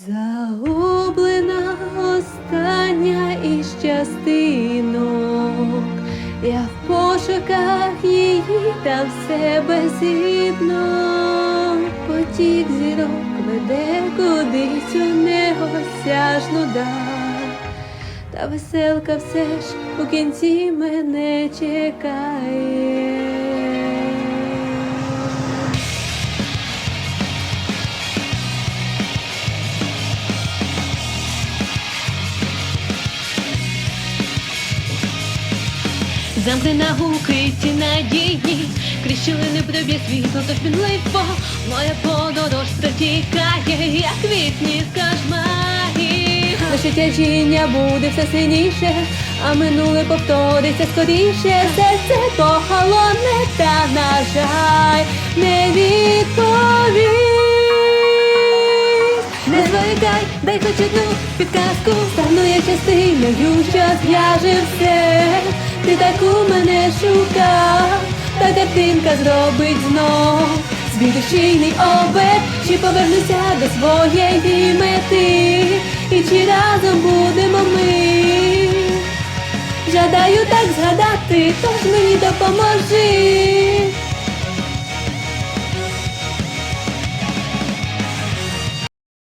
Загублена остання із частинок, я в пошуках її та все безгідно. Потік зірок веде кудись у неосяжну даль. Та веселка все ж у кінці мене чекає. Замкнена укриті надії, крізь щілини проб'є світло, тож мінливо моя подорож протікає, як квітні кошмарів. Наше тяжіння буде все сильніше, а минуле повториться скоріше. Серце поголоне, та, на жаль, не відповість. Не зволікай, дай хоч одну підказку, стану я частиною, що зв'яже все. Ти таку мене шукав, та картинка зробить знов. Свій душійний обет, чи повернуся до своєї мети, і чи разом будемо ми. Жадаю так згадати, тож мені допоможи.